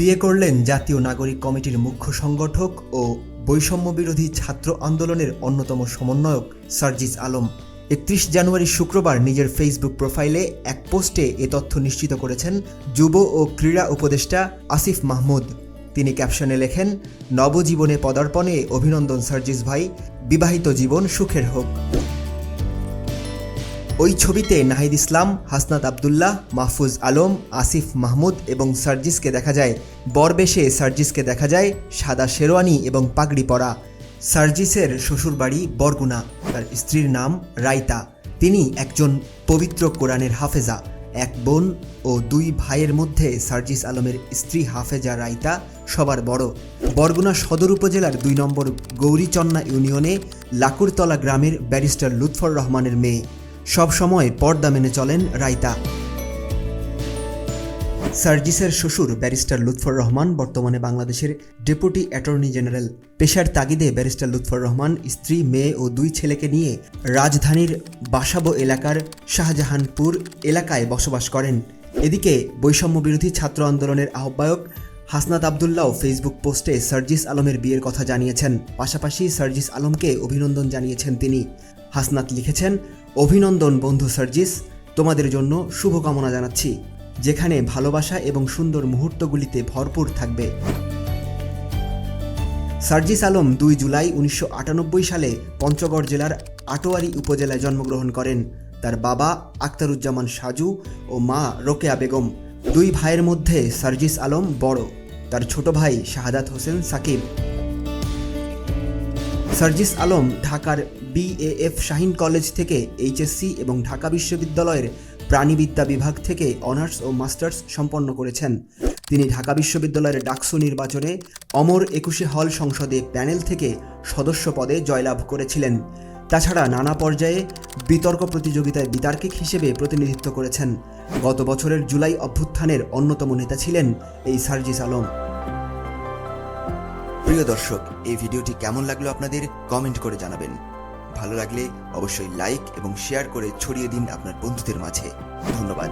বিয়ে করলেন জাতীয় নাগরিক কমিটির মুখ্য সংগঠক ও বৈষম্য বিরোধী ছাত্র আন্দোলনের অন্যতম সমন্বয়ক সার্জিস আলম। একত্রিশ জানুয়ারি শুক্রবার নিজের ফেসবুক প্রোফাইলে এক পোস্টে এ তথ্য নিশ্চিত করেছেন যুব ও ক্রীড়া উপদেষ্টা আসিফ মাহমুদ। তিনি ক্যাপশনে লেখেন, নবজীবনে পদার্পণে অভিনন্দন সার্জিস ভাই, বিবাহিত জীবন সুখের হোক। ওই ছবিতে নাহিদ ইসলাম, হাসনাত আবদুল্লাহ, মাহফুজ আলম, আসিফ মাহমুদ এবং সার্জিসকে দেখা যায়। বরবেশে সার্জিসকে দেখা যায় সাদা শেরওয়ানি এবং পাগড়ি পরা। সার্জিসের শ্বশুরবাড়ি বরগুনা। তার স্ত্রীর নাম রাইতা। তিনি একজন পবিত্র কোরআনের হাফেজা। এক বোন ও দুই ভাইয়ের মধ্যে সার্জিস আলমের স্ত্রী হাফেজা রাইতা সবার বড়। বরগুনা সদর উপজেলার দুই নম্বর গৌরীচন্না ইউনিয়নে লাকুরতলা গ্রামের ব্যারিস্টার লুৎফর রহমানের মেয়ে। সব সময় পর্দা মেনে চলেন রাইতা। সার্জিসের শ্বশুর ব্যারিস্টার লুৎফর রহমান বর্তমানে বাংলাদেশের ডেপুটি অ্যাটর্নি জেনারেল। পেশার তাগিদে ব্যারিস্টার লুৎফর রহমান স্ত্রী, মেয়ে ও দুই ছেলেকে নিয়ে রাজধানীর বাসাবো এলাকার শাহজাহানপুর এলাকায় বসবাস করেন। এদিকে বৈষম্য বিরোধী ছাত্র আন্দোলনের আহ্বায়ক হাসনাত আবদুল্লাহ ফেসবুক পোস্টে সার্জিস আলমের বিয়ের কথা জানিয়েছেন। পাশাপাশি সার্জিস আলমকে অভিনন্দন জানিয়েছেন তিনি। হাসনাত লিখেছেন অভিনন্দন বন্ধু সার্জিস, তোমাদের জন্য শুভকামনা জানাচ্ছি, যেখানে ভালোবাসা এবং সুন্দর মুহূর্তগুলিতে ভরপুর থাকবে। সার্জিস আলম দুই জুলাই উনিশশো আটানব্বই সালে পঞ্চগড় জেলার আটোয়ারি উপজেলায় জন্মগ্রহণ করেন। তার বাবা আক্তারুজ্জামান সাজু ও মা রোকেয়া বেগম, দুই ভাইয়ের মধ্যে সার্জিস আলম বড়। তার ছোট ভাই শাহাদাত হোসেন সাকিব। সার্জিস আলম ঢাকার বিএএফ শাহিন কলেজ থেকে এইচএসসি এবং ঢাকা বিশ্ববিদ্যালয়ের প্রাণীবিদ্যা বিভাগ থেকে অনার্স ও মাস্টার্স সম্পন্ন করেছেন। তিনি ঢাকা বিশ্ববিদ্যালয়ের ডাকসু নির্বাচনে অমর একুশে হল সংসদে প্যানেল থেকে সদস্য পদে জয়লাভ করেছিলেন। তাছাড়া নানা পর্যায়ে বিতর্ক প্রতিযোগিতায় বিতার্কিক হিসেবে প্রতিনিধিত্ব করেছেন। গত বছরের জুলাই অভ্যুত্থানের অন্যতম নেতা ছিলেন এই সার্জিস আলম। প্রিয় দর্শক, এই ভিডিওটি কেমন লাগল আপনাদের কমেন্ট করে জানাবেন। ভালো লাগলে অবশ্যই লাইক এবং শেয়ার করে ছড়িয়ে দিন আপনার বন্ধুদের মাঝে। ধন্যবাদ।